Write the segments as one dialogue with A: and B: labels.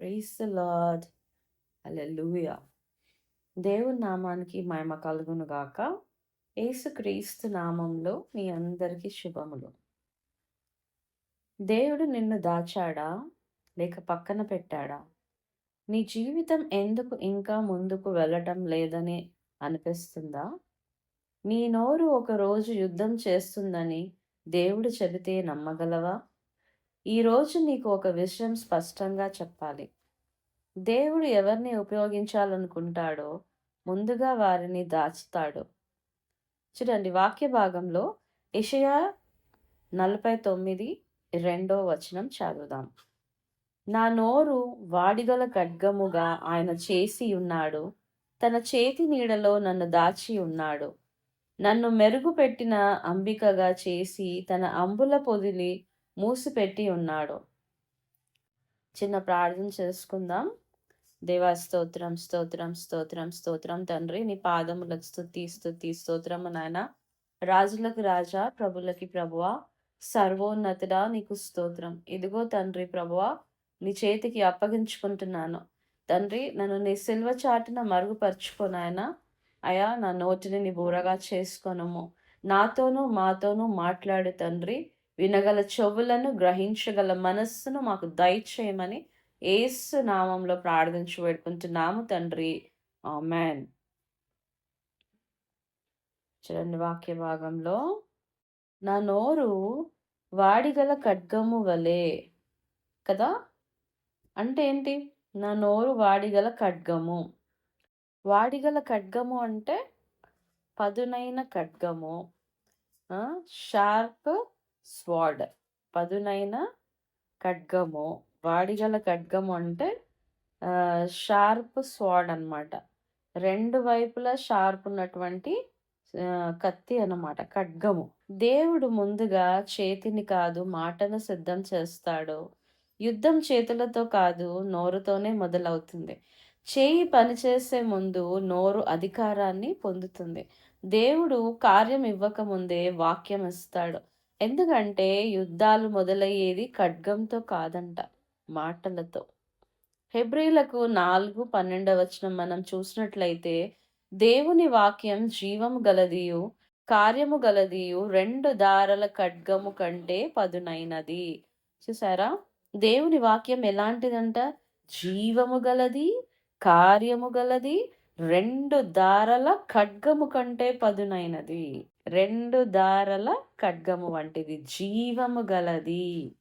A: Price the lord హల్లెలూయా దేవుని నామానికి మహిమ కలుగును గాక. యేసుక్రీస్తు నామంలో మీ అందరికీ శుభములు. దేవుడు నిన్ను దాచాడా? లేక పక్కన పెట్టాడా? నీ జీవితం ఎందుకు ఇంకా ముందుకు వెళ్ళటం లేదని అనిపిస్తుందా? నీ నోరు ఒక రోజు యుద్ధం చేస్తుందని దేవుడు చెబితే నమ్మగలవా? ఈరోజు నీకు ఒక విషయం స్పష్టంగా చెప్పాలి. దేవుడు ఎవరిని ఉపయోగించాలనుకుంటాడో ముందుగా వారిని దాచుతాడు. చూడండి వాక్య భాగంలో ఇషయా నలభై తొమ్మిది రెండో వచనం చదువుదాం. నా నోరు వాడిగల ఖడ్గముగా ఆయన చేసి ఉన్నాడు. తన చేతి నీడలో నన్ను దాచి ఉన్నాడు. నన్ను మెరుగుపెట్టిన అంబికగా చేసి తన అంబుల పొదిలి మూసిపెట్టి ఉన్నాడు. చిన్న ప్రార్థన చేసుకుందాం. దేవా స్తోత్రం స్తోత్రం స్తోత్రం స్తోత్రం తండ్రి నీ పాదములకు స్థుతి స్థుతి స్తోత్రము నాయన. రాజులకు రాజా ప్రభులకి ప్రభువ సర్వోన్నతుడా నీకు స్తోత్రం. ఇదిగో తండ్రి ప్రభువ నీ చేతికి అప్పగించుకుంటున్నాను. తండ్రి నన్ను నీ సిల్వ చాటున మరుగుపరుచుకోనాయన అయా నా నోటిని నీ బూరగా చేసుకోనము. నాతోనూ మాతోనూ మాట్లాడు తండ్రి. వినగల చెవులను గ్రహించగల మనస్సును మాకు దయచేయమని ఏసు నామంలో ప్రార్థించి పెట్టుకుంటున్నాము తండ్రి. మ్యాన్ చూడండి వాక్య భాగంలో నా నోరు వాడిగల ఖడ్గము వలె కదా? అంటే ఏంటి? నా నోరు వాడిగల ఖడ్గము. వాడిగల ఖడ్గము అంటే పదునైన ఖడ్గము. Sharp sword. పదునైన ఖడ్గము. వాడిగల ఖడ్గము అంటే షార్ప్ స్వాడ్ అనమాట రెండు వైపులా షార్ప్ ఉన్నటువంటి కత్తి అనమాట ఖడ్గము. దేవుడు ముందుగా చేతిని కాదు మాటను సిద్ధం చేస్తాడు. యుద్ధం చేతులతో కాదు నోరుతోనే మొదలవుతుంది. చేయి పనిచేసే ముందు నోరు అధికారాన్ని పొందుతుంది. దేవుడు కార్యం ఇవ్వకముందే వాక్యం ఇస్తాడు. ఎందుకంటే యుద్ధాలు మొదలయ్యేది ఖడ్గంతో కాదంట మాటలతో. హెబ్రిలకు నాలుగు పన్నెండవ వచనం మనం చూసినట్లయితే దేవుని వాక్యం జీవము గలదియు కార్యము గలదియు రెండు దారల ఖడ్గము కంటే పదునైనది. చూసారా దేవుని వాక్యం ఎలాంటిదంట? జీవము గలది కార్యము గలది రెండు దారల ఖడ్గము కంటే పదునైనది. రెండు దారల ఖడ్గము వంటిది. జీవము గలది.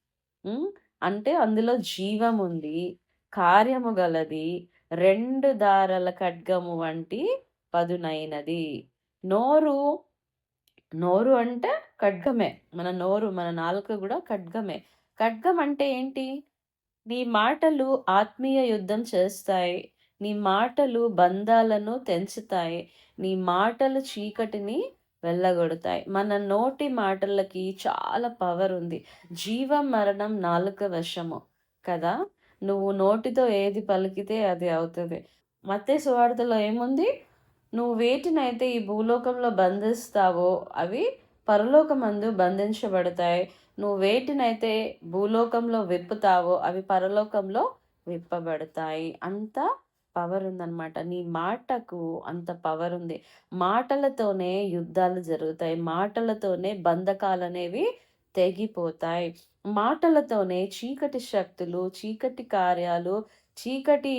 A: అంటే అందులో జీవం ఉంది కార్యము గలది రెండు దారల ఖడ్గము వంటి పదునైనది. నోరు నోరు అంటే ఖడ్గమే. మన నోరు మన నాలుక కూడా ఖడ్గమే. ఖడ్గం అంటే ఏంటి? నీ మాటలు ఆత్మీయ యుద్ధం చేస్తాయి. నీ మాటలు బంధాలను తెంచుతాయి. నీ మాటలు చీకటిని వెళ్ళగొడతాయి. మన నోటి మాటలకి చాలా పవర్ ఉంది. జీవం మరణం నాలుక వశము కదా? నువ్వు నోటితో ఏది పలికితే అది అవుతుంది. మత్తే సువార్తలో ఏముంది? నువ్వు వేటినైతే ఈ భూలోకంలో బంధిస్తావో అవి పరలోకమందు బంధించబడతాయి. నువ్వు వేటినైతే భూలోకంలో విప్పుతావో అవి పరలోకంలో విప్పబడతాయి. అంత పవర్ ఉందన్నమాట నీ మాటకు అంత పవర్ ఉంది మాటలతోనే యుద్ధాలు జరుగుతాయి. మాటలతోనే బంధకాలు అనేవి తెగిపోతాయి. మాటలతోనే చీకటి శక్తులు చీకటి కార్యాలు చీకటి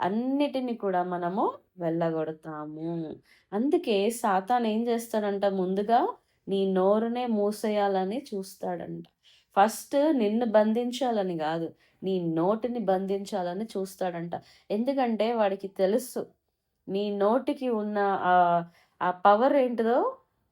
A: అన్నిటిని కూడా మనము వెళ్ళగొడతాము. అందుకే సాతాన్ ఏం చేస్తాడంట? ముందుగా నీ నోరునే మూసేయాలని చూస్తాడంట. ఫస్ట్ నిన్ను బంధించాలని కాదు నీ నోటిని బంధించాలని చూస్తాడంట. ఎందుకంటే వాడికి తెలుసు. నీ నోటికి ఉన్న ఆ పవర్ ఏంటిదో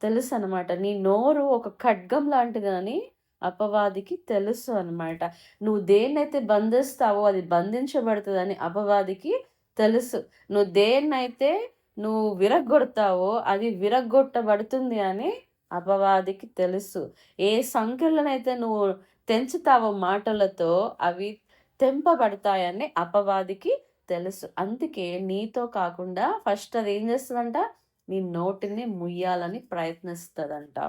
A: తెలుసు అనమాట నీ నోరు ఒక ఖడ్గం లాంటిదని అపవాదికి తెలుసు అనమాట నువ్వు దేన్నైతే బంధిస్తావో అది బంధించబడుతుందని అపవాదికి తెలుసు. నువ్వు దేన్నైతే నువ్వు విరగొడతావో అది విరగొట్టబడుతుంది అని అపవాదికి తెలుసు. ఏ సంఖ్యలనైతే నువ్వు తెంచుతావో మాటలతో అవి తెంపబడతాయని అపవాదికి తెలుసు. అందుకే నీతో కాకుండా ఫస్ట్ అది ఏం చేస్తుందంట? నీ నోటిని ముయ్యాలని ప్రయత్నిస్తుందంట.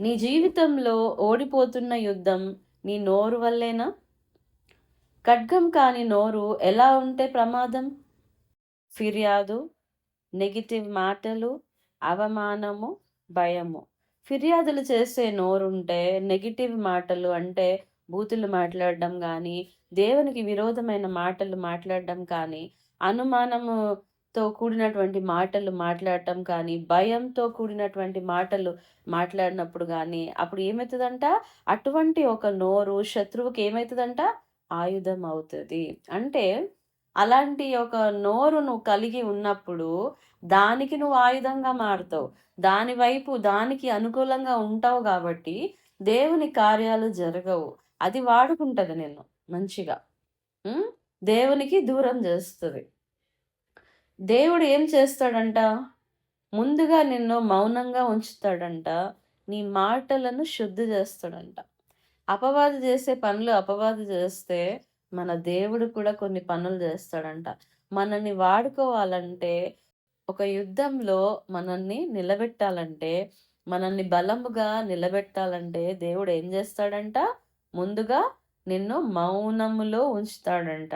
A: నీ జీవితంలో ఓడిపోతున్న యుద్ధం నీ నోరు వల్లేనా? ఖడ్గం కాని నోరు ఎలా ఉంటే ప్రమాదం? ఫిర్యాదు నెగిటివ్ మాటలు అవమానము భయము. ఫిర్యాదులు చేసే నోరుంటే నెగిటివ్ మాటలు అంటే బూతులు మాట్లాడడం కానీ దేవునికి విరోధమైన మాటలు మాట్లాడడం కానీ అనుమానముతో కూడినటువంటి మాటలు మాట్లాడటం కానీ భయంతో కూడినటువంటి మాటలు మాట్లాడినప్పుడు కానీ అప్పుడు ఏమవుతుందంట అటువంటి ఒక నోరు శత్రువుకి ఏమవుతుందంట ఆయుధం అవుతుంది. అంటే అలాంటి ఒక నోరు నువ్వు కలిగి ఉన్నప్పుడు దానికి నువ్వు ఆయుధంగా మారుతావు. దాని వైపు దానికి అనుకూలంగా ఉంటావు కాబట్టి దేవుని కార్యాలు జరగవు. అది వాడుకుంటుంది నిన్ను మంచిగా. దేవునికి దూరం చేస్తుంది. దేవుడు ఏం చేస్తాడంట? ముందుగా నిన్ను మౌనంగా ఉంచుతాడంట. నీ మాటలను శుద్ధి చేస్తాడంట. అపవాది చేసే పనులు అపవాది చేస్తే మన దేవుడు కూడా కొన్ని పనులు చేస్తాడంట. మనల్ని వాడుకోవాలంటే ఒక యుద్ధంలో మనల్ని నిలబెట్టాలంటే మనల్ని బలముగా నిలబెట్టాలంటే దేవుడు ఏం చేస్తాడంట? ముందుగా నిన్ను మౌనములో ఉంచుతాడంట.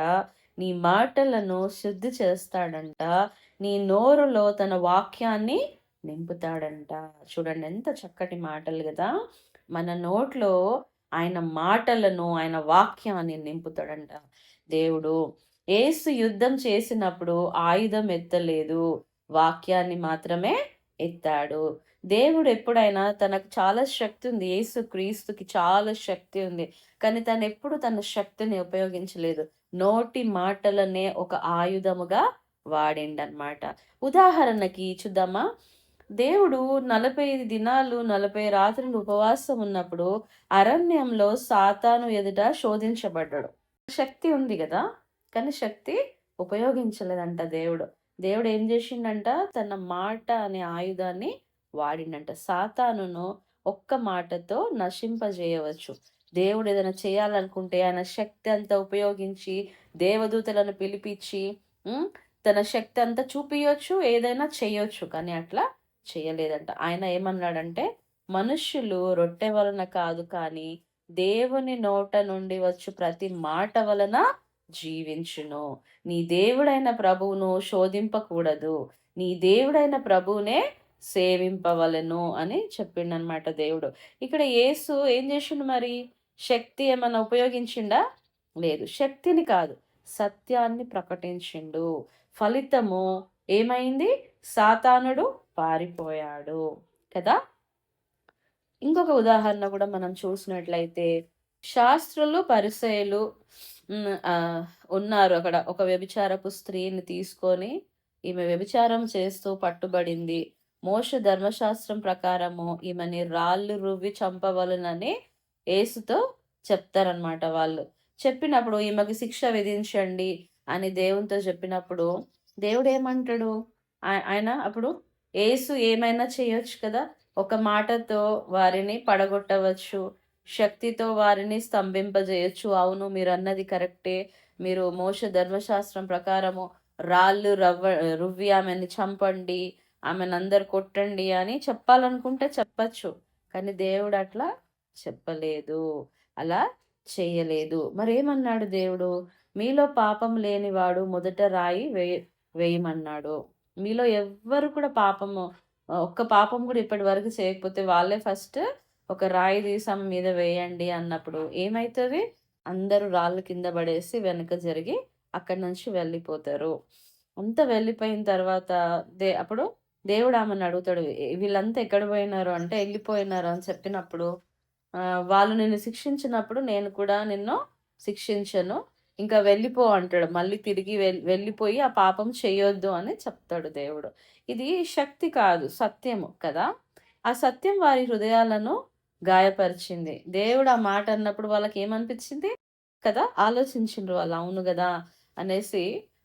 A: నీ మాటలను శుద్ధి చేస్తాడంట. నీ నోరులో తన వాక్యాన్ని నింపుతాడంట. చూడండి ఎంత చక్కటి మాటలు కదా. మన నోట్లో ఆయన మాటలను ఆయన వాక్యాన్ని నింపుతాడంట. దేవుడు ఏసు యుద్ధం చేసినప్పుడు ఆయుధం ఎత్తలేదు. వాక్యాన్ని మాత్రమే ఎత్తాడు. దేవుడు ఎప్పుడైనా తనకు చాలా శక్తి ఉంది. యేసు క్రీస్తుకి చాలా శక్తి ఉంది. కానీ తను ఎప్పుడు తన శక్తిని ఉపయోగించలేదు. నోటి మాటలనే ఒక ఆయుధముగా వాడిండనమాట. ఉదాహరణకి చూద్దామా? దేవుడు నలభై ఐదు దినాలు నలభై రాత్రులు ఉపవాసం ఉన్నప్పుడు అరణ్యంలో సాతాను ఎదుట శోధించబడ్డాడు. శక్తి ఉంది కదా? కానీ శక్తి ఉపయోగించలేదంట దేవుడు. దేవుడు ఏం చేసిండంట? తన మాట అనే ఆయుధాన్ని వాడినంట. సాతానును ఒక్క మాటతో నశింపజేయవచ్చు. దేవుడు ఏదైనా చేయాలనుకుంటే ఆయన శక్తి అంతా ఉపయోగించి దేవదూతలను పిలిపించి తన శక్తి అంతా చూపించవచ్చు ఏదైనా చేయొచ్చు. కానీ అట్లా చేయలేదంట. ఆయన ఏమన్నాడంటే మనుష్యులు రొట్టె వలన కాదు కానీ దేవుని నోట నుండి వచ్చు ప్రతి మాట వలన జీవించును. నీ దేవుడైన ప్రభువును శోధింపకూడదు. నీ దేవుడైన ప్రభువునే సేవింపవలను అని చెప్పిండనమాట దేవుడు. ఇక్కడ యేసు ఏం చేసిండు మరి? శక్తి ఏమైనా ఉపయోగించిండా? లేదు. శక్తిని కాదు. సత్యాన్ని ప్రకటించిండు. ఫలితము ఏమైంది? సాతానుడు పారిపోయాడు. కదా? ఇంకొక ఉదాహరణ కూడా మనం చూసినట్లయితే శాస్త్రులు పరిసయలు ఉన్నారు అక్కడ. ఒక వ్యభిచారపు స్త్రీని తీసుకొని ఈమె వ్యభిచారం చేస్తూ పట్టుబడింది. మోష ధర్మశాస్త్రం ప్రకారము ఈమెని రాళ్ళు రువ్వి చంపవలనని ఏసుతో చెప్తారనమాట వాళ్ళు. చెప్పినప్పుడు ఈమెకి శిక్ష విధించండి అని దేవునితో చెప్పినప్పుడు దేవుడు ఏమంటాడు ఆయన అప్పుడు ఏసు ఏమైనా చేయొచ్చు కదా? ఒక మాటతో వారిని పడగొట్టవచ్చు శక్తితో వారిని స్తంభింపజేయచ్చు. అవును మీరు అన్నది కరెక్టే. మీరు మోస ధర్మశాస్త్రం ప్రకారము రాళ్ళు రవ్వ రువ్వి ఆమెని చంపండి ఆమెను అందరు కొట్టండి అని చెప్పాలనుకుంటే చెప్పచ్చు. కానీ దేవుడు అట్లా చెప్పలేదు. అలా చేయలేదు. మరేమన్నాడు దేవుడు? మీలో పాపం లేనివాడు మొదట రాయి వేయ వేయమన్నాడు. మీలో ఎవ్వరు కూడా పాపము ఒక్క పాపం కూడా ఇప్పటి వరకు చేయకపోతే వాళ్ళే ఫస్ట్ ఒక రాయి దీసం మీద వేయండి అన్నప్పుడు ఏమవుతుంది అందరూ రాళ్ళు కింద పడేసి వెనక జరిగి అక్కడి నుంచి వెళ్ళిపోతారు. అంత వెళ్ళిపోయిన తర్వాత దే అప్పుడు దేవుడు ఆమెను అడుగుతాడు వీళ్ళంతా ఎక్కడ పోయినారు? అంటే వెళ్ళిపోయినారు? అని చెప్పినప్పుడు వాళ్ళు నిన్ను శిక్షించినప్పుడు నేను కూడా నిన్ను శిక్షించను. ఇంకా వెళ్ళిపో అంటాడు. మళ్ళీ తిరిగి వెళ్ళిపోయి ఆ పాపం చేయొద్దు అని చెప్తాడు దేవుడు. ఇది శక్తి కాదు సత్యము కదా? ఆ సత్యం వారి హృదయాలను గాయపరిచింది. దేవుడు ఆ మాట అన్నప్పుడు వాళ్ళకి ఏమనిపించింది కదా ఆలోచించిండ్రు వాళ్ళు అవును కదా అనేసి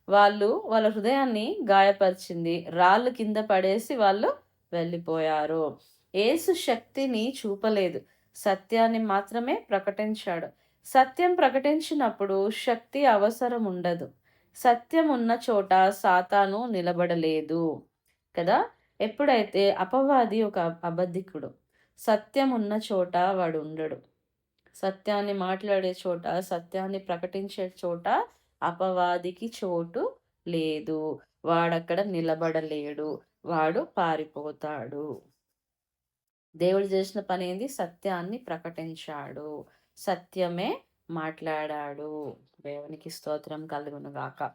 A: వాళ్ళు వాళ్ళ హృదయాన్ని గాయపరిచింది. రాళ్ళు కింద పడేసి వాళ్ళు వెళ్ళిపోయారు. ఏసు శక్తిని చూపలేదు. సత్యాన్ని మాత్రమే ప్రకటించాడు. సత్యం ప్రకటించినప్పుడు శక్తి అవసరం ఉండదు. సత్యం ఉన్న చోట సాతాను నిలబడలేదు. కదా? ఎప్పుడైతే అపవాది ఒక అబద్ధికుడు సత్యం ఉన్న చోట వాడు ఉండడు. సత్యాన్ని మాట్లాడే చోట సత్యాన్ని ప్రకటించే చోట అపవాదికి చోటు లేదు. వాడక్కడ నిలబడలేడు. వాడు పారిపోతాడు. దేవుడు చేసిన పని ఏంది సత్యాన్ని ప్రకటించాడు. సత్యమే మాట్లాడాడు. దేవునికి స్తోత్రం కలుగును గాక.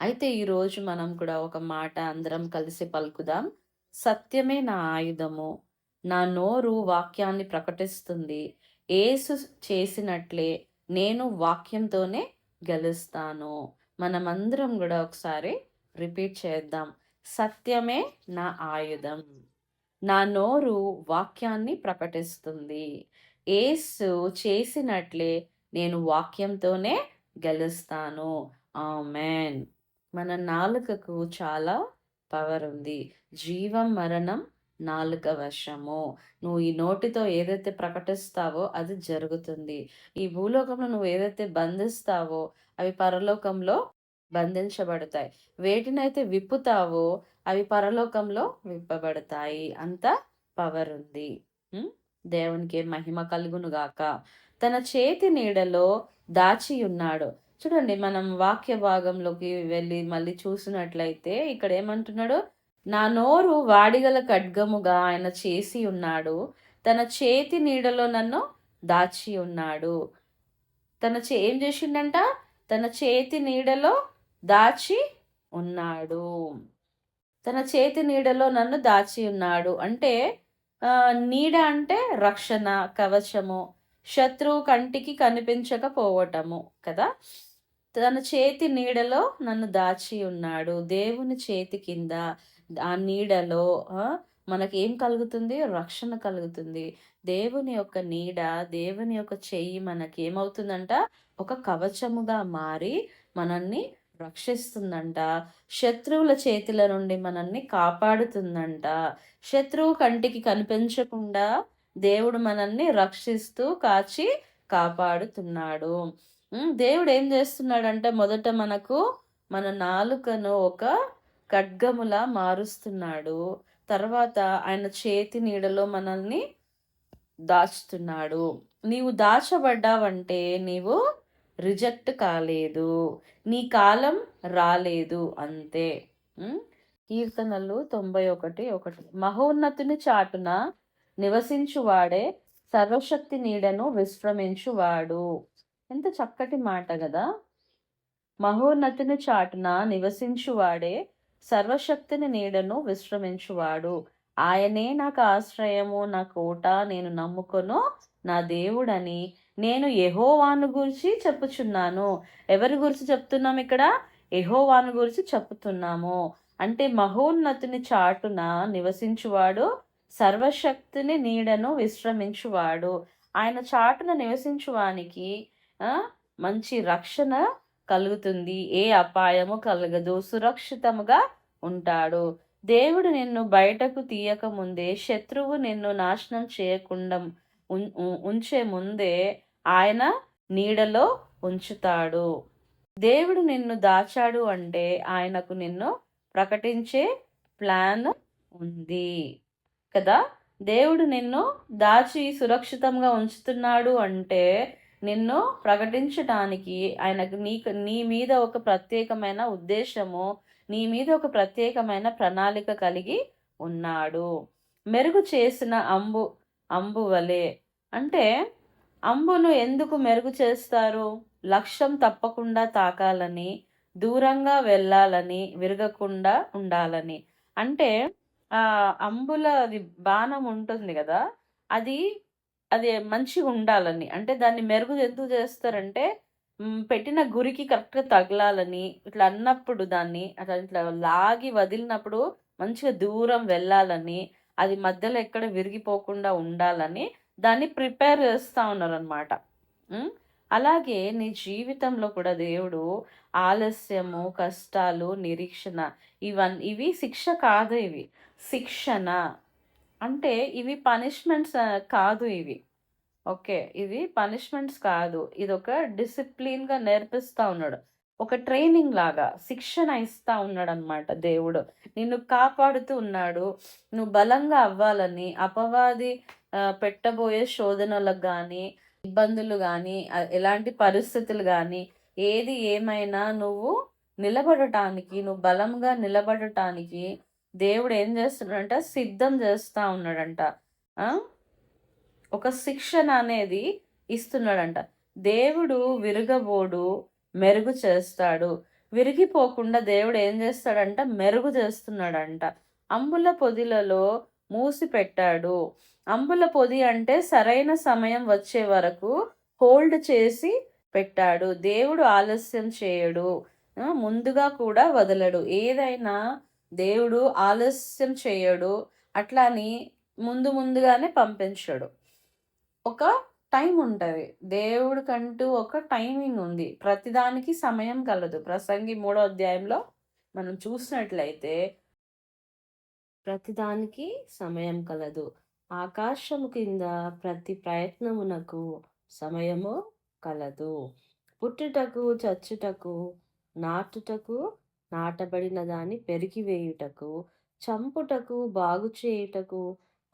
A: అయితే ఈరోజు మనం కూడా ఒక మాట అందరం కలిసి పలుకుదాం. సత్యమే నా ఆయుధము. నా నోరు వాక్యాన్ని ప్రకటిస్తుంది. ఏసు చేసినట్లే నేను వాక్యంతోనే గెలుస్తాను. మనమందరం కూడా ఒకసారి రిపీట్ చేద్దాం. సత్యమే నా ఆయుధం. నా నోరు వాక్యాన్ని ప్రకటిస్తుంది. ఏసు చేసినట్లే నేను వాక్యంతోనే గెలుస్తాను. ఆమెన్. మన నాలుకకు చాలా పవర్ ఉంది. జీవం మరణం నాలుక వశము. నువ్వు ఈ నోటితో ఏదైతే ప్రకటిస్తావో అది జరుగుతుంది. ఈ భూలోకంలో నువ్వు ఏదైతే బంధిస్తావో అవి పరలోకంలో బంధించబడతాయి. వేటినైతే విప్పుతావో అవి పరలోకంలో విప్పబడతాయి. అంత పవర్ ఉంది. దేవునికి మహిమ కలుగును గాక. తన చేతి నీడలో దాచి ఉన్నాడు. చూడండి మనం వాక్య భాగంలోకి వెళ్ళి మళ్ళీ చూసినట్లయితే ఇక్కడ ఏమంటున్నాడు? నా నోరు వాడిగల ఖడ్గముగా ఆయన చేసి ఉన్నాడు. తన చేతి నీడలో నన్ను దాచి ఉన్నాడు. తన చే ఏం చేసిండంట? తన చేతి నీడలో దాచి ఉన్నాడు. తన చేతి నీడలో నన్ను దాచి ఉన్నాడు. అంటే నీడ అంటే రక్షణ కవచము. శత్రువు కంటికి కనిపించకపోవటము కదా? తన చేతి నీడలో నన్ను దాచి ఉన్నాడు. దేవుని చేతి కింద ఆ నీడలో మనకి ఏం కలుగుతుంది? రక్షణ కలుగుతుంది. దేవుని యొక్క నీడ దేవుని యొక్క చెయ్యి మనకి ఏమవుతుందంట ఒక కవచముగా మారి మనల్ని రక్షిస్తుందంట. శత్రువుల చేతుల నుండి మనల్ని కాపాడుతుందంట. శత్రువు కంటికి కనిపించకుండా దేవుడు మనల్ని రక్షిస్తూ కాచి కాపాడుతున్నాడు. దేవుడు ఏం చేస్తున్నాడంటే మొదట మనకు మన నాలుకను ఒక ఖడ్గములా మారుస్తున్నాడు. తర్వాత ఆయన చేతి నీడలో మనల్ని దాచుతున్నాడు. నీవు దాచబడ్డావంటే నీవు రిజెక్ట్ కాలేదు. నీ కాలం రాలేదు అంతే. కీర్తనలు తొంభై ఒకటి ఒకటి. మహోన్నతుని చాటున నివసించువాడే సర్వశక్తి నీడను విశ్రమించువాడు. ఎంత చక్కటి మాట కదా మహోన్నతుని చాటున నివసించువాడే సర్వశక్తిని నీడను విశ్రమించువాడు. ఆయనే నాకు ఆశ్రయము నా కోట నేను నమ్ముకొను నా దేవుడని. నేను ఎహోవాను గురించి చెప్పుచున్నాను. ఎవరి గురించి చెప్తున్నాం ఇక్కడ? ఎహోవాను గురించి చెప్తున్నాము అంటే మహోన్నతుని చాటున నివసించువాడు సర్వశక్తిని నీడను విశ్రమించువాడు. ఆయన చాటున నివసించువానికి మంచి రక్షణ కలుగుతుంది. ఏ అపాయము కలగదు. సురక్షితముగా ఉంటాడు. దేవుడు నిన్ను బయటకు తీయక ముందే శత్రువు నిన్ను నాశనం చేయకుండా ఉంచే ముందే ఆయన నీడలో ఉంచుతాడు. దేవుడు నిన్ను దాచాడు అంటే ఆయనకు నిన్ను ప్రకటించే ప్లాన్ ఉంది. కదా? దేవుడు నిన్ను దాచి సురక్షితంగా ఉంచుతున్నాడు అంటే నిన్ను ప్రకటించటానికి ఆయనకు నీకు నీ మీద ఒక ప్రత్యేకమైన ఉద్దేశము నీ మీద ఒక ప్రత్యేకమైన ప్రణాళిక కలిగి ఉన్నాడు. మెరుగు చేసిన అంబు అంబు వలె. అంటే అంబును ఎందుకు మెరుగు చేస్తారు? లక్ష్యం తప్పకుండా తాకాలని దూరంగా వెళ్ళాలని విరగకుండా ఉండాలని. అంటే ఆ అంబుల అది బాణం ఉంటుంది కదా అది అది మంచిగా ఉండాలని. అంటే దాన్ని మెరుగు ఎందుకు చేస్తారంటే పెట్టిన గురికి కరెక్ట్గా తగలాలని. ఇట్లా అన్నప్పుడు దాన్ని అట్లా ఇట్లా లాగి వదిలినప్పుడు మంచిగా దూరం వెళ్ళాలని అది మధ్యలో ఎక్కడ విరిగిపోకుండా ఉండాలని దాన్ని ప్రిపేర్ చేస్తూ ఉన్నారనమాట అలాగే నీ జీవితంలో కూడా దేవుడు ఆలస్యము కష్టాలు నిరీక్షణ ఇవన్నీ ఇవి శిక్ష కాదు ఇవి. శిక్షణ. అంటే ఇవి పనిష్మెంట్స్ కాదు ఇవి. ఓకే ఇవి పనిష్మెంట్స్ కాదు. ఇది ఒక డిసిప్లిన్గా నేర్పిస్తూ ఉన్నాడు. ఒక ట్రైనింగ్ లాగా శిక్షణ ఇస్తా ఉన్నాడు అనమాట దేవుడు. నిన్ను కాపాడుతూ ఉన్నాడు. నువ్వు బలంగా అవ్వాలని అపవాది పెట్టబోయే శోధనలకు కానీ ఇబ్బందులు కానీ ఎలాంటి పరిస్థితులు కానీ ఏది ఏమైనా నువ్వు నిలబడటానికి నువ్వు బలంగా నిలబడటానికి దేవుడు ఏం చేస్తున్నాడంట సిద్ధం చేస్తూ ఉన్నాడంట. ఒక శిక్షణ అనేది ఇస్తున్నాడంట. దేవుడు విరగబోడు, మెరుగు చేస్తాడు. విరిగిపోకుండా దేవుడు ఏం చేస్తాడంట మెరుగు చేస్తున్నాడంట. అంబుల పొదిలలో మూసి పెట్టాడు. అంబుల పొది అంటే సరైన సమయం వచ్చే వరకు హోల్డ్ చేసి పెట్టాడు. దేవుడు ఆలస్యం చేయడు. ముందుగా కూడా వదలడు. ఏదైనా దేవుడు ఆలస్యం చేయడు. అట్లా అని ముందు ముందుగానే పంపించడు. ఒక టైం ఉంటది. దేవుడికంటూ ఒక టైమింగ్ ఉంది. ప్రతిదానికి సమయం కలదు. ప్రసంగి మూడో అధ్యాయంలో మనం చూసినట్లయితే ప్రతిదానికి సమయం కలదు. ఆకాశము కింద ప్రతి ప్రయత్నమునకు సమయము కలదు. పుట్టుటకు, చచ్చుటకు, నాటుటకు, నాటబడిన దాన్ని పెరికివేయుటకు, చంపుటకు, బాగు చేయుటకు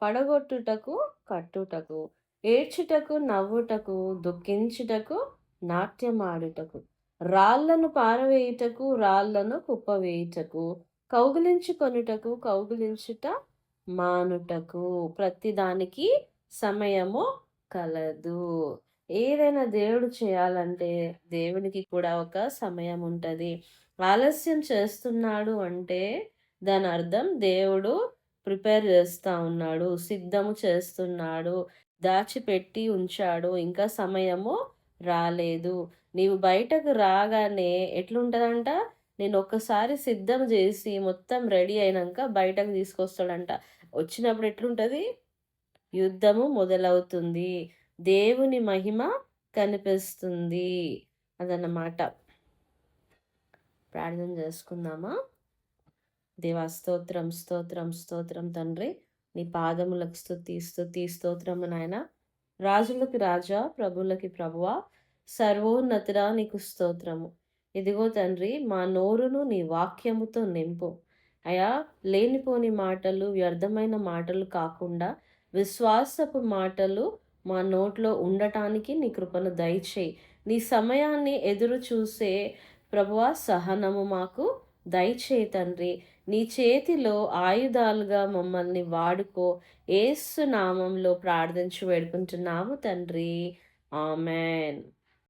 A: పడగొట్టుటకు, కట్టుటకు, ఏడ్చుటకు, నవ్వుటకు, దుఃఖించుటకు, నాట్యమాడుటకు, రాళ్ళను పారవేయుటకు, రాళ్ళను కుప్పవేయుటకు, కౌగులించుకొనుటకు కౌగిలించుట మానుటకు ప్రతిదానికి సమయము కలదు. ఏదైనా దేవుడు చేయాలంటే దేవునికి కూడా ఒక సమయం ఉంటుంది ఆలస్యం చేస్తున్నాడు అంటే దాని అర్థం దేవుడు ప్రిపేర్ చేస్తూ ఉన్నాడు. సిద్ధము చేస్తున్నాడు. దాచిపెట్టి ఉంచాడు. ఇంకా సమయము రాలేదు. నీవు బయటకు రాగానే ఎట్లుంటుందంట నేను ఒక్కసారి సిద్ధం చేసి మొత్తం రెడీ అయినాక బయటకు తీసుకొస్తాడంట. వచ్చినప్పుడు ఎట్లుంటుంది యుద్ధము మొదలవుతుంది. దేవుని మహిమ కనిపిస్తుంది. అదన్నమాట. ప్రార్థన చేసుకుందామా? దేవా స్తోత్రం, స్తోత్రం, స్తోత్రం తండ్రి. నీ పాదములకు స్థుతి స్థుతి స్తోత్రం నాయన. రాజులకు రాజా, ప్రభులకి ప్రభువ సర్వోన్నతుడా నీకు స్తోత్రము. ఇదిగో తండ్రి మా నోరును నీ వాక్యముతో నింపు. అయా లేనిపోని మాటలు, వ్యర్థమైన మాటలు కాకుండా విశ్వాసపు మాటలు మా నోట్లో ఉండటానికి నీ కృపను దయచేయి. నీ సమయాన్ని ఎదురు చూసే ప్రభువా సహనము మాకు దయచేయి తండ్రి. నీ చేతిలో ఆయుధాలుగా మమ్మల్ని వాడుకో. ఏసు నామంలో ప్రార్థించి వేడుకుంటున్నాము తండ్రి. ఆమెన్